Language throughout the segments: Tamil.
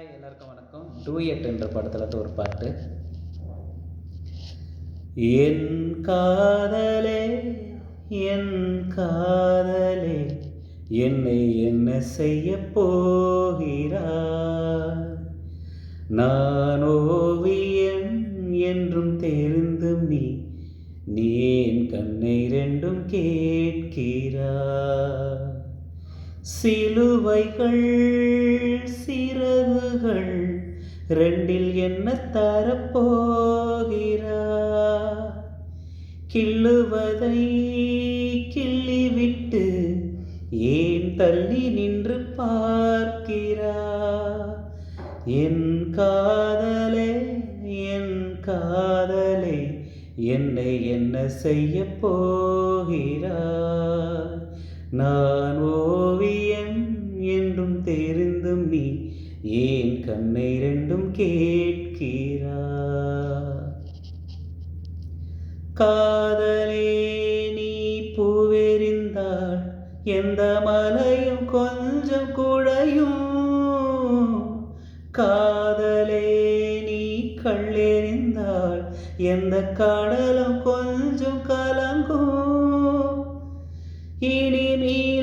எல்லாருக்கும் வணக்கம். டூயட் என்ற படத்துல ஒரு பாட்டு. என் காதலே என் காதலே என்னை என்ன செய்ய போகிறார்? நான் ஓவியன் என்றும் தெரிந்தும் நீ நீ என் கண்ணை ரெண்டும் கேட்கிறார். சிலுவைகள் ரெண்டில் என்ன தரப்போகிறா? கிள்ளுவதை கிள்ளிவிட்டு ஏன் தள்ளி நின்று பார்க்கிறா? என் காதலே என் காதலே என்னை என்ன செய்ய போகிறா? நான் இருந்தும் நீ ஏன் கண்ணை ரெண்டும் கேட்கிறா? காதலே நீ பூவெறிந்தாள் எந்த மலையும் கொஞ்சம் குழையும் காதலே நீ கள்ளெறிந்தாள் எந்த கடலும் கொஞ்சம் கலங்கும்? இனி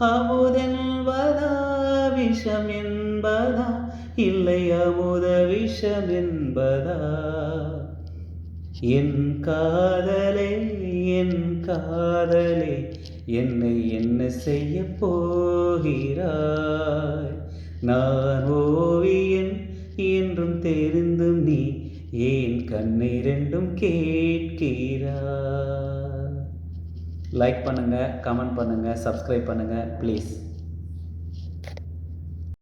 அமுதென்பதா விஷம் என்பதா இல்லை அமுத விஷம் என்பதா என் காதலே என் காதலே என்னை என்ன செய்ய போகிறாய்? நான் ஓவியன் என்றும் தெரிந்தும் நீ ஏன் கண்ணை ரெண்டும் கேட்கிறாய்? லைக் பண்ணுங்கள் கமெண்ட் பண்ணுங்கள் சப்ஸ்கிரைப் பண்ணுங்கள் ப்ளீஸ்